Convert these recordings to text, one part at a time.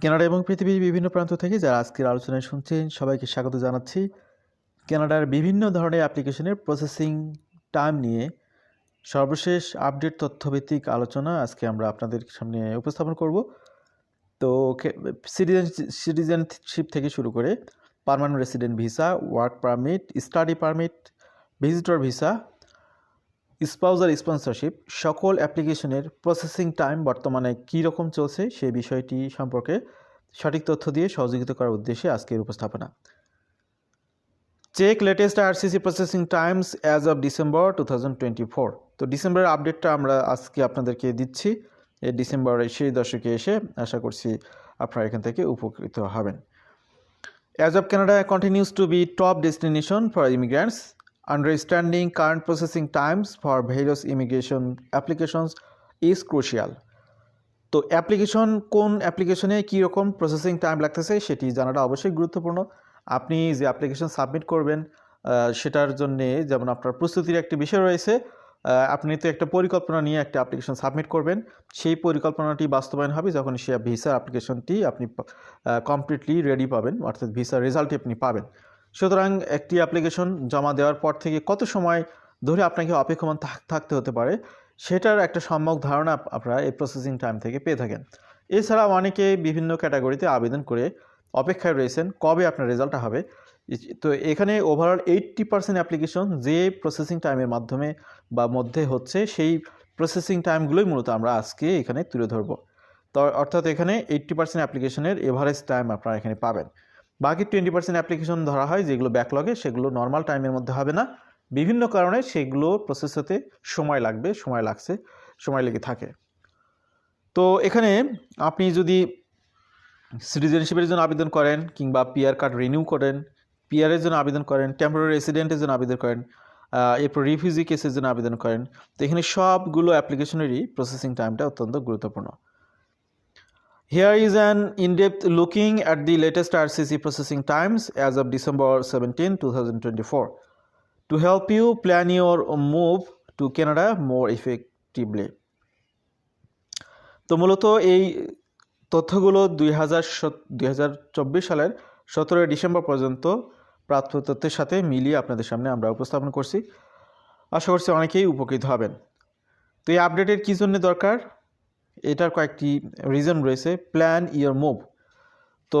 Canada এবং পৃথিবীর বিভিন্ন প্রান্ত থেকে যারা আজকের আলোচনায় শুনছেন, সবাইকে স্বাগত জানাচ্ছি। কানাডার বিভিন্ন ধরনের অ্যাপ্লিকেশনের প্রসেসিং টাইম নিয়ে সর্বশেষ আপডেট তথ্যভিত্তিক আলোচনা আজকে আমরা আপনাদের সামনে উপস্থাপন করব। তো সিটিজেন সিটিজেনশিপ থেকে শুরু করে permanent resident visa work permit study permit visitor visa spousal sponsorship সকল অ্যাপ্লিকেশনের প্রসেসিং টাইম বর্তমানে কী রকম চলছে সেই বিষয়টি সম্পর্কে সঠিক তথ্য দিয়ে সহযোগিতা করার উদ্দেশ্যে আজকের উপস্থাপনা। Check latest RCC processing times as of December two তো ডিসেম্বরের আপডেটটা আমরা আজকে আপনাদেরকে দিচ্ছি। এই ডিসেম্বরের সেই দশকে এসে আশা করছি আপনারা এখান থেকে উপকৃত হবেন। As of Canada continues to be top destination for immigrants understanding current processing times for various immigration applications is crucial. তো অ্যাপ্লিকেশন কোন অ্যাপ্লিকেশনে কী রকম প্রসেসিং টাইম লাগতেছে সেটি জানাটা অবশ্যই গুরুত্বপূর্ণ। আপনি যে অ্যাপ্লিকেশন সাবমিট করবেন সেটার জন্যে যেমন আপনার প্রস্তুতির একটি বিষয় রয়েছে আপনি তো একটা পরিকল্পনা নিয়ে একটা অ্যাপ্লিকেশন সাবমিট করবেন। সেই পরিকল্পনাটি বাস্তবায়ন হবে যখন সে ভিসা অ্যাপ্লিকেশনটি আপনি কমপ্লিটলি রেডি পাবেন, অর্থাৎ ভিসার রেজাল্টটি আপনি পাবেন। সুতরাং একটি অ্যাপ্লিকেশন জমা দেওয়ার পর থেকে কত সময় ধরে আপনাকে অপেক্ষমান থাক- থাকতে হতে পারে, সেটার একটা সম্যক ধারণা আপনারা এই প্রসেসিং টাইম থেকে পেয়ে থাকেন। এছাড়াও অনেকে বিভিন্ন ক্যাটাগরিতে আবেদন করে অপেক্ষায় রয়েছেন, কবে আপনার রেজাল্টটা হবে। তো এখানে ওভারঅল এইট্টি পার্সেন্ট অ্যাপ্লিকেশন যে প্রসেসিং টাইমের মাধ্যমে বা মধ্যে হচ্ছে, সেই প্রসেসিং টাইমগুলোই মূলত আমরা আজকে এখানে তুলে ধরবো। তো অর্থাৎ এখানে এইট্টি পার্সেন্ট অ্যাপ্লিকেশনের এভারেজ টাইম আপনারা এখানে পাবেন। বাকি টোয়েন্টি পার্সেন্ট অ্যাপ্লিকেশন ধরা হয়, যেগুলো ব্যাকলগে সেগুলো নর্মাল টাইমের মধ্যে হবে না। বিভিন্ন কারণে সেগুলো প্রসেস হতে সময় লাগবে, সময় লাগছে, সময় লেগে থাকে। তো এখানে আপনি যদি সিটিজেনশিপের জন্য আবেদন করেন কিংবা পিআর কার্ড রিনিউ করেন পিআরের জন্য আবেদন করেন টেম্পোরারি রেসিডেন্টের জন্য আবেদন করেন এরপর রিফিউজি কেসের জন্য আবেদন করেন, তো এখানে সবগুলো অ্যাপ্লিকেশনেরই প্রসেসিং টাইমটা অত্যন্ত গুরুত্বপূর্ণ। Here is an in-depth looking at the latest RCC processing times as of December 17, 2024 to help you plan your move to Canada more effectively. তো মূলত এই তথ্যগুলো দুই হাজার সালের সতেরোই ডিসেম্বর পর্যন্ত প্রাপ্ত তথ্যের সাথে মিলিয়ে আপনাদের সামনে আমরা উপস্থাপন করছি। আশা করছি অনেকেই উপকৃত হবেন। তো এই আপডেটের কী জন্য দরকার? এটার কয়েকটি রিজন রয়েছে প্ল্যান ইয়ার মুভ তো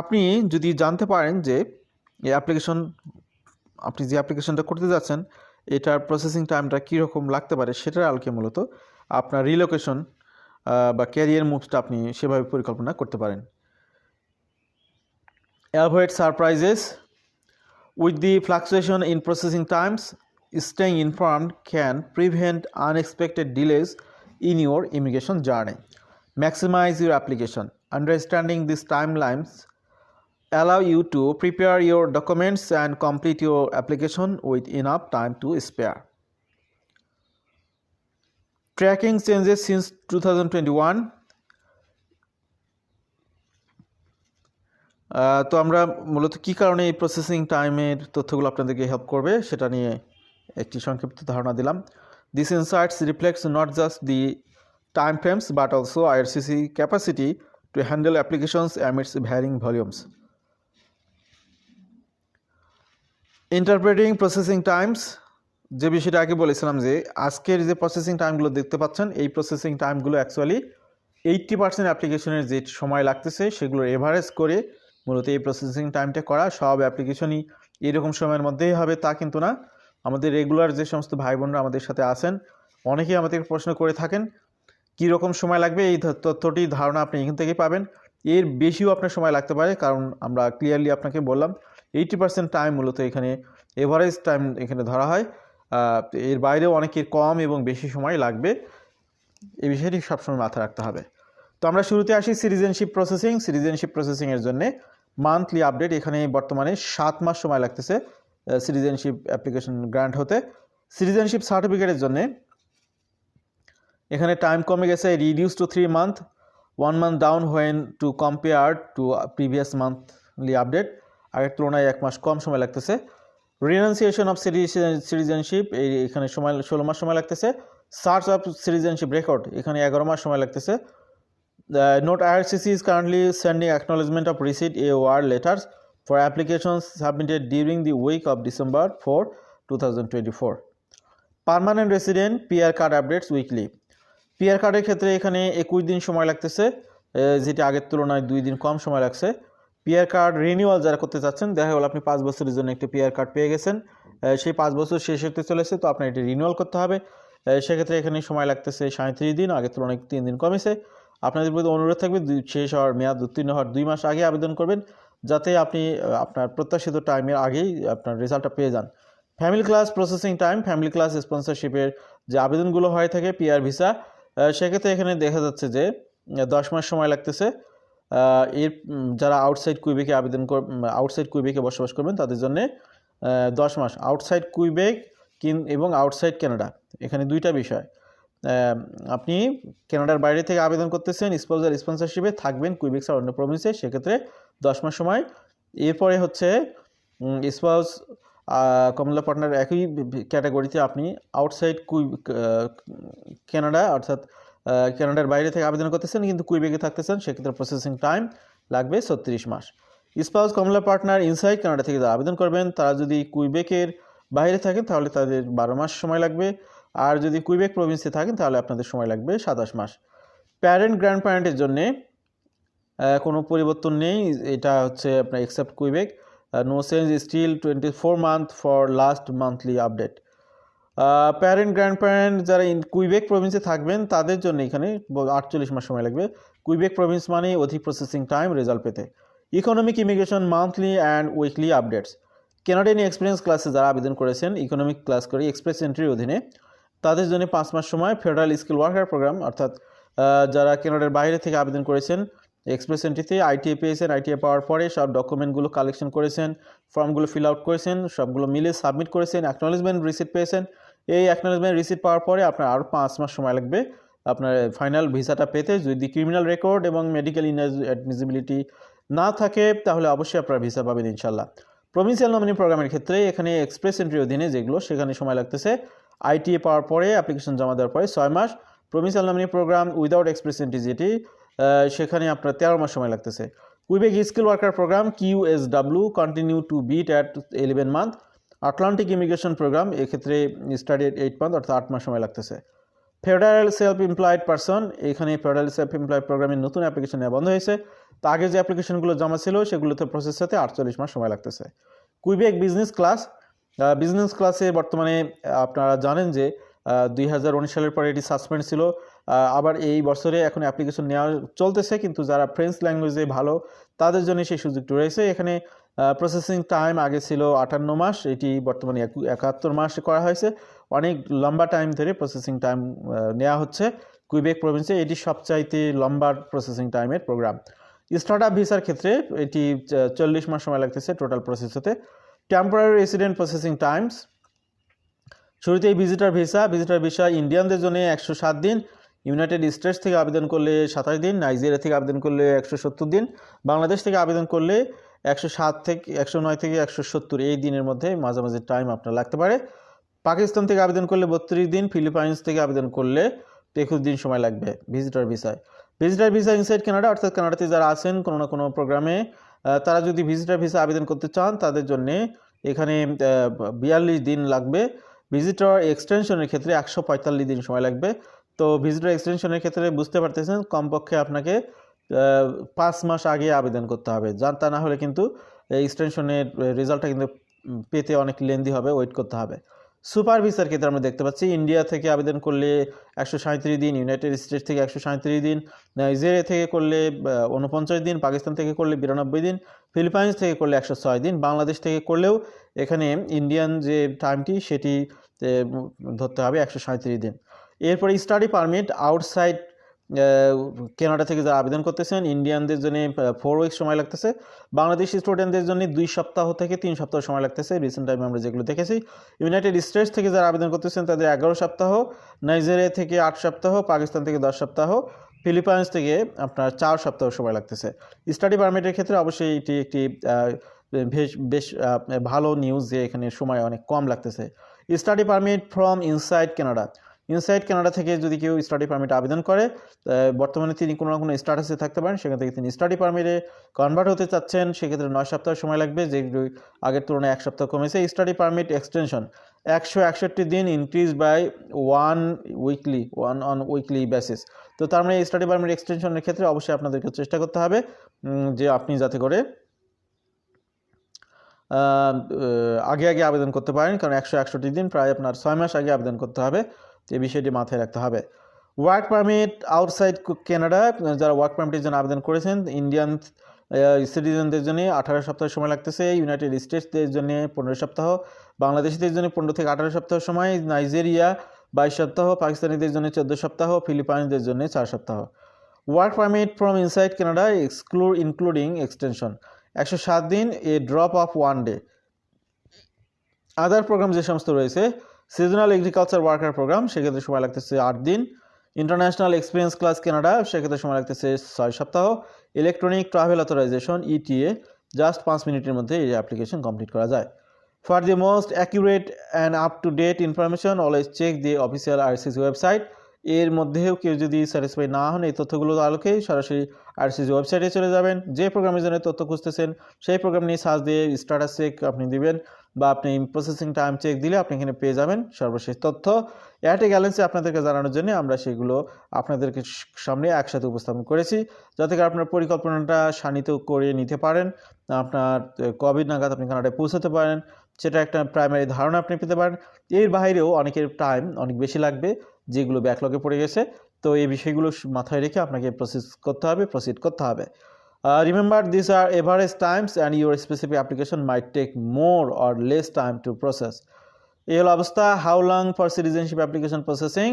আপনি যদি জানতে পারেন যে এই অ্যাপ্লিকেশন আপনি যে অ্যাপ্লিকেশনটা করতে যাচ্ছেন, এটার প্রসেসিং টাইমটা কীরকম লাগতে পারে সেটার আলোকে মূলত আপনার রিলোকেশন বা ক্যারিয়ার মুভসটা আপনি সেভাবে পরিকল্পনা করতে পারেন। Avoid surprises with the fluctuation in processing times staying informed can prevent unexpected delays in your immigration journey. Maximize your application. Understanding these timelines allow you to prepare your documents and complete your application with enough time to spare. Tracking changes since 2021 ah, তো আমরা মূলত কী কারণে এই processing টাইমের তথ্যগুলো আপনাদেরকে help করবে সেটা নিয়ে একটি সংক্ষিপ্ত ধারণা দিলাম insights reflects not just the time frames but also IRCC capacity to handle applications amidst varying volumes interpreting processing times যে বিষয়টা আগে বলেছিলাম যে আজকের যে প্রসেসিং টাইমগুলো দেখতে পাচ্ছেন, এই প্রসেসিং টাইমগুলো অ্যাকচুয়ালি এইট্টি পার্সেন্ট অ্যাপ্লিকেশনের যে সময় লাগতেছে সেগুলো এভারেজ করে মূলত এই প্রসেসিং টাইমটা করা। সব অ্যাপ্লিকেশনই এরকম সময়ের মধ্যেই হবে, তা কিন্তু না। আমাদের রেগুলার যে সমস্ত ভাই বোনরা আমাদের সাথে আছেন, অনেকেই আমাদের প্রশ্ন করে থাকেন কী রকম সময় লাগবে? এই তথ্যটি, ধারণা আপনি এখান থেকেই পাবেন। এর বেশিও আপনার সময় লাগতে পারে, কারণ আমরা ক্লিয়ারলি আপনাকে বললাম এইটি পার্সেন্ট টাইম মূলত এখানে এভারেজ টাইম এখানে ধরা হয়। এর বাইরেও অনেকের কম এবং বেশি সময় লাগবে। এই বিষয়টি সবসময় মাথায় রাখতে হবে। তো আমরা শুরুতে আসি সিটিজেনশিপ প্রসেসিং সিটিজেনশিপ প্রসেসিংয়ের জন্য মান্থলি আপডেট এখানে বর্তমানে সাত মাস সময় লাগতেছে। সিটিজেনশিপ অ্যাপ্লিকেশন গ্রান্ট হতে। সিটিজেনশিপ সার্টিফিকেটের জন্য এখানে টাইম কমে গেছে reduce to three month one month down when to compare to previous monthly update আগের তুলনায় এক মাস কম সময় লাগতেছে। রিনাউন্সিয়েশন অফ সিটিজেনশিপ এই এখানে সময়, ষোলো মাস সময় লাগতেছে। সার্চ অফ সিটিজেনশিপ রেকর্ড এখানে এগারো মাস সময় লাগতেছে। The Note IRCC is currently sending acknowledgement of receipt AOR letters for applications submitted during the week of December 4, 2024. Permanent resident PR card updates weekly PR কার্ডের ক্ষেত্রে এখানে একুশ দিন সময় লাগতেছে যেটি আগের তুলনায় দুই দিন কম সময় লাগছে। পিআর কার্ড রিনিউয়াল যারা করতে চাচ্ছেন দেখা গেল আপনি পাঁচ বছরের জন্য একটি পিআর কার্ড পেয়ে গেছেন। সেই পাঁচ বছর শেষ হতে চলেছে তো আপনার এটি রিনিউয়াল করতে হবে। সেক্ষেত্রে এখানে সময় লাগতেছে সাঁত্রিশ দিন আগের তুলনায় তিন দিন কমেছে। আপনাদের প্রতি অনুরোধ থাকবে শেষ হওয়ার মেয়াদ উত্তীর্ণ হওয়ার দুই মাস আগে আবেদন করবেন। যাতে আপনি আপনার প্রত্যাশিত টাইমের আগেই আপনার রেজাল্টটা পেয়ে যান। Family class processing time family class স্পন্সরশিপের যে আবেদনগুলো হয়ে থাকে পিআর ভিসা সেক্ষেত্রে এখানে দেখা যাচ্ছে যে দশ মাস সময় লাগতেছে। এর যারা আউটসাইড কুইবেকে আবেদন কর আউটসাইড কুইবেকে বসবাস করবেন, তাদের জন্য দশ মাস। আউটসাইড কুইবেক কিন, এবং আউটসাইড কানাডা এখানে দুইটা বিষয়। আপনি কানাডার বাইরে থেকে আবেদন করতেছেন স্পোজার স্পন্সরশিপে থাকবেন কুইবেক্স আর অন্য প্রভিন্সে সেক্ষেত্রে দশ মাস সময়। এরপরে হচ্ছে স্পাউস কমলা পার্টনার একই ক্যাটাগরিতে আপনি আউটসাইড কুই কানাডা, অর্থাৎ কানাডার বাইরে থেকে আবেদন করতেছেন, কিন্তু কুইবেকে থাকতেছেন, সেক্ষেত্রে প্রসেসিং টাইম লাগবে ছত্রিশ মাস। Spouse common law partner inside Canada থেকে আবেদন করবেন, তারা যদি কুইবেকের বাইরে থাকেন, তাহলে তাদের বারো মাস সময় লাগবে। আর যদি কুইবেক প্রভিন্সে থাকেন, তাহলে আপনাদের সময় লাগবে সাতাশ মাস। প্যারেন্ট গ্র্যান্ড প্যারেন্টের জন্যে কোনো পরিবর্তন নেই। এটা হচ্ছে আপনার except Quebec no change still twenty four month for last monthly update parent grand parent যারা ইন কুইবেক প্রভিন্সে থাকবেন, তাদের জন্য এখানে আটচল্লিশ মাস সময় লাগবে। কুইবেক প্রভিন্স মানে অধিক প্রসেসিং টাইম রেজাল্ট পেতে। Economic immigration monthly and weekly updates Canadian experience ক্লাসে যারা আবেদন করেছেন ইকোনমিক ক্লাস করে এক্সপ্রেস এন্ট্রির অধীনে তাদের জন্য পাঁচ মাস সময় ফেডারেল স্কিল ওয়ার্কার প্রোগ্রাম অর্থাৎ যারা কেনাডার বাইরে থেকে আবেদন করেছেন এক্সপ্রেস এন্ট্রিতে আইটিএ পেয়েছেন আইটিএ পাওয়ার পরে সব ডকুমেন্টগুলো কালেকশন করেছেন ফর্মগুলো ফিল আউট করেছেন, সবগুলো মিলে সাবমিট করেছেন অ্যাকনোলেজমেন্ট রিসিট পেয়েছেন। এই অ্যাকনোলেজমেন্ট রিসিট পাওয়ার পরে আপনার আরও পাঁচ মাস সময় লাগবে আপনার ফাইনাল ভিসাটা পেতে। যদি ক্রিমিনাল রেকর্ড এবং মেডিকেল অ্যাডমিজিবিলিটি না থাকে, তাহলে অবশ্যই আপনারা ভিসা পাবেন ইনশাল্লাহ। প্রভিন্সিয়াল নমিনি প্রোগ্রামের ক্ষেত্রে এখানে এক্সপ্রেস এন্ট্রির অধীনে যেগুলো, সেখানে সময় লাগতেছে। আইটিএ পাওয়ার পরে অ্যাপ্লিকেশন জমা দেওয়ার পরে ছয় মাস। Provincial nominee program without express entry যেটি সেখানে আপনার তেরো মাস সময় লাগতেছে। Quebec skill worker program QSW continue to beat at eleven month Atlantic immigration program এক্ষেত্রে স্টাডি এইট মান্থ অর্থাৎ আট মাস সময় লাগতেছে। ফেডারেল সেলফ এমপ্লয়েড পারসন এখানে ফেডারেল সেলফ এমপ্লয়েড প্রোগ্রামের নতুন অ্যাপ্লিকেশন নেওয়া বন্ধ হয়েছে। তো আগে যে অ্যাপ্লিকেশনগুলো জমা ছিল, সেগুলোতে প্রসেস হতে আটচল্লিশ মাস সময় লাগতেছে। কুইবেক বিজনেস ক্লাস বিজনেস ক্লাসে বর্তমানে আপনারা জানেন যে দুই হাজার উনিশ সালের পরে এটি সাসপেন্ড ছিল। আবার এই বছরে এখন অ্যাপ্লিকেশন নেওয়া চলতেছে, কিন্তু যারা ফ্রেঞ্চ ল্যাঙ্গুয়েজে ভালো, তাদের জন্য সেই সুযোগটি রয়েছে। এখানে প্রসেসিং টাইম আগে ছিল আটান্ন মাস, এটি বর্তমানে একু- একাত্তর মাস করা হয়েছে। অনেক লম্বা টাইম ধরে প্রসেসিং টাইম নেওয়া হচ্ছে কুইবেক প্রভিন্সে এটি সবচাইতে লম্বা প্রসেসিং টাইমের প্রোগ্রাম স্টার্ট আপ ভিসার ক্ষেত্রে এটি চল্লিশ মাস সময় লাগতেছে টোটাল প্রসেস হতে। টেম্পোরারি রেসিডেন্ট প্রসেসিং টাইমস শুরুতেই ভিজিটার ভিসা ভিজিটার ভিসা ইন্ডিয়ানদের জন্য একশো সাত দিন ইউনাইটেড স্টেটস থেকে আবেদন করলে সাতাশ দিন নাইজেরিয়া থেকে আবেদন করলে একশো সত্তর দিন বাংলাদেশ থেকে আবেদন করলে একশো সাত থেকে, একশো নয় থেকে একশো সত্তর এই দিনের মধ্যে মাঝামাঝি টাইম আপনার লাগতে পারে। পাকিস্তান থেকে আবেদন করলে বত্রিশ দিন, ফিলিপাইন্স থেকে আবেদন করলে একুশ দিন সময় লাগবে ভিজিটার ভিসায় ভিজিটার ভিসা ইনসাইড কানাডা অর্থাৎ কানাডাতে যারা আছেন, কোনো না কোনো প্রোগ্রামে তারা যদি ভিজিটার ভিসা আবেদন করতে চান, তাদের জন্যে এখানে বিয়াল্লিশ দিন লাগবে। ভিজিটর এক্সটেনশনের ক্ষেত্রে একশো পঁয়তাল্লিশ দিন সময় লাগবে। তো ভিজিটর এক্সটেনশনের ক্ষেত্রে বুঝতে পারতেছেন, কমপক্ষে আপনাকে পাঁচ মাস আগে আবেদন করতে হবে। যার তা না হলে কিন্তু এক্সটেনশনের রেজাল্টটা কিন্তু পেতে অনেক লেন্দি হবে ওয়েট করতে হবে। সুপার ভিসার ক্ষেত্রে আমরা দেখতে পাচ্ছি ইন্ডিয়া থেকে আবেদন করলে একশো সাঁত্রিশ দিন ইউনাইটেড স্টেটস থেকে একশো সাঁত্রিশ দিন নাইজেরিয়া থেকে করলে উনপঞ্চাশ দিন পাকিস্তান থেকে করলে বিরানব্বই দিন ফিলিপাইন্স থেকে করলে একশো ছয় দিন বাংলাদেশ থেকে করলেও এখানে ইন্ডিয়ান যে টাইমটি সেটি ধরতে হবে একশো সাঁত্রিশ দিন। এরপরে স্টাডি পারমিট আউটসাইড কেনাডা থেকে যারা আবেদন করতেছেন, ইন্ডিয়ানদের জন্য ফোর উইক সময় লাগতেছে। বাংলাদেশি স্টুডেন্টদের জন্য দুই সপ্তাহ থেকে তিন সপ্তাহ সময় লাগতেছে রিসেন্ট টাইমে আমরা যেগুলো দেখেছি। ইউনাইটেড স্টেটস থেকে যারা আবেদন করতেছেন, তাদের এগারো সপ্তাহ নাইজেরিয়া থেকে আট সপ্তাহ পাকিস্তান থেকে দশ সপ্তাহ ফিলিপাইন্স থেকে আপনার চার সপ্তাহ সময় লাগতেছে। স্টাডি পারমিটের ক্ষেত্রে অবশ্যই এটি একটি বেশ বেশ ভালো নিউজ যে এখানে সময় অনেক কম লাগতেছে। Study permit from inside Canada inside Canada থেকে যদি কেউ স্টাডি পারমিট আবেদন করে বর্তমানে তিনি কোনো না কোনো স্ট্যাটাসে থাকতে পারেন। সেখান থেকে তিনি স্টাডি পারমিটে কনভার্ট হতে চাচ্ছেন। সেক্ষেত্রে নয় সপ্তাহ সময় লাগবে, যে আগের তুলনায় এক সপ্তাহ কমেছে স্টাডি পারমিট এক্সটেনশন একশো একষট্টি দিন increase by one weekly one on weekly basis তো তার মানে স্টাডি পারমিট এক্সটেনশনের ক্ষেত্রে অবশ্যই আপনাদেরকে চেষ্টা করতে হবে যে আপনি যাতে করে আগে আগে আবেদন করতে পারেন। কারণ একশো একষট্টি দিন প্রায় আপনার ছয় মাস আগে আবেদন করতে হবে। এই বিষয়টি মাথায় রাখতে হবে। ওয়ার্ক পারমিট আউটসাইড কানাডা যারা ওয়ার্ক পারমিটের জন্য আবেদন করেছেন, ইন্ডিয়ান সিটিজেনদের জন্য আঠারো সপ্তাহ সময় লাগতেছে। ইউনাইটেড স্টেটসদের জন্য পনেরো সপ্তাহ, বাংলাদেশিদের জন্য পনেরো থেকে আঠারো সপ্তাহ সময়, নাইজেরিয়া বাইশ সপ্তাহ, পাকিস্তানিদের জন্য চোদ্দ সপ্তাহ, ফিলিপাইনদের জন্য চার সপ্তাহ। Work permit from inside Canada exclude, including extension. একশো সাত দিন, a drop of one day. Other program যে সমস্ত রয়েছে সিজনাল এগ্রিকালচার ওয়ার্কার প্রোগ্রাম সেক্ষেত্রে সময় লাগতেছে আট দিন। ইন্টারন্যাশনাল এক্সপিরিয়েন্স ক্লাস কানাডা সেক্ষেত্রে সময় লাগতেছে ছয় সপ্তাহ। Electronic travel authorization ETA just পাঁচ মিনিটের মধ্যে এই অ্যাপ্লিকেশন কমপ্লিট করা যায়। For the most accurate and up to date information always check the official RCC website এর মধ্যেও কেউ যদি স্যাটিসফাই না হন, এই তথ্যগুলোর আলোকে সরাসরি আরসিসি ওয়েবসাইটে চলে যাবেন। যে প্রোগ্রামের জন্য তথ্য খুঁজতেছেন, সেই প্রোগ্রাম নিয়ে সার্চ দিয়ে স্ট্যাটাস চেক আপনি দিবেন। বা আপনি প্রসেসিং টাইম চেক দিলে আপনি এখানে পেয়ে যাবেন সর্বশেষ তথ্য। এয়ারটেল গ্যালেন্সি আপনাদেরকে জানানোর জন্য আমরা সেগুলো আপনাদেরকে সামনে একসাথে উপস্থাপন করেছি। যাতে করে আপনার পরিকল্পনাটা শানিত করে নিতে পারেন। আপনার কবে নাগাদ আপনি কানাডায় পৌঁছাতে পারেন। সেটা একটা প্রাইমারি ধারণা আপনি পেতে পারেন। এর বাইরেও অনেকের টাইম অনেক বেশি লাগবে, যেগুলো ব্যাকলগে পড়ে গেছে। তো এই বিষয়গুলো মাথায় রেখে আপনাকে প্রসেস করতে হবে প্রসিড করতে হবে। Remember this are average times and your specific application might take more or less time to process এই হলো অবস্থা। How long for citizenship application processing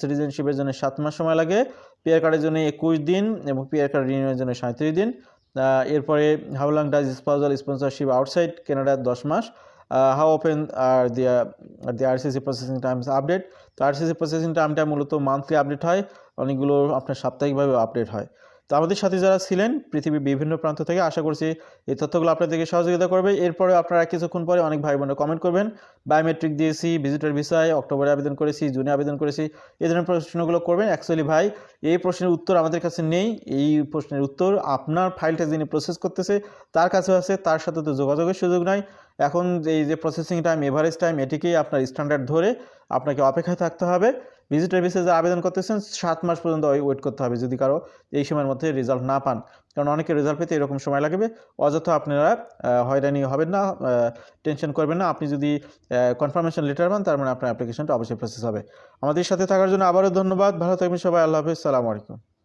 সিটিজেনশিপের জন্য সাত মাস সময় লাগে। পিয়ার কার্ডের জন্য একুশ দিন এবং পিয়ার কার্ড রিনিউয়ের জন্য সাঁত্রিশ দিন। এরপরে how long does spousal sponsorship outside কেনাডার দশ মাস। How often are the the RCC processing times update তো আরসিসি প্রসেসিং টাইমটা মূলত মান্থলি আপডেট হয়। অনেকগুলো আপনার সাপ্তাহিকভাবে আপডেট হয়। তো আমাদের সাথে যারা ছিলেন পৃথিবীর বিভিন্ন প্রান্ত থেকে, আশা করছি এই তথ্যগুলো আপনাদেরকে সহযোগিতা করবে। এরপরে আপনারা কিছুক্ষণ পরে অনেক ভাই বোনেরা কমেন্ট করবেন। বায়োমেট্রিক দিয়েছি ভিজিটার ভিসায় অক্টোবরে আবেদন করেছি, জুনে আবেদন করেছি, এই ধরনের প্রশ্নগুলো করবেন। অ্যাকচুয়ালি ভাই, এই প্রশ্নের উত্তর আমাদের কাছে নেই, এই প্রশ্নের উত্তর আপনার ফাইলটা যিনি প্রসেস করতেছে, তার কাছে আছে, তার সাথে তো যোগাযোগের সুযোগ নাই। এখন এই যে প্রসেসিং টাইম এভারেজ টাইম এটিকেই আপনার স্ট্যান্ডার্ড ধরে আপনাকে অপেক্ষায় থাকতে হবে। ভিজিটর ভিসা যে আবেদন করতেছেন, সাত মাস পর্যন্ত ওয়েট করতে হবে যদি কারও এই সময়ের মধ্যে রেজাল্ট না পান। কারণ অনেকে রেজাল্ট পেতে এরকম সময় লাগবে, অযথা আপনারা হয়রানি হবেন না টেনশন করবেন না। আপনি যদি কনফার্মেশন লেটার পান, তার মানে আপনার অ্যাপ্লিকেশনটা অবশ্যই প্রসেস হবে। আমাদের সাথে থাকার জন্য আবারও ধন্যবাদ। ভালো থাকবেন সবাই। আল্লাহ হাফিজ। সালামু আলাইকুম।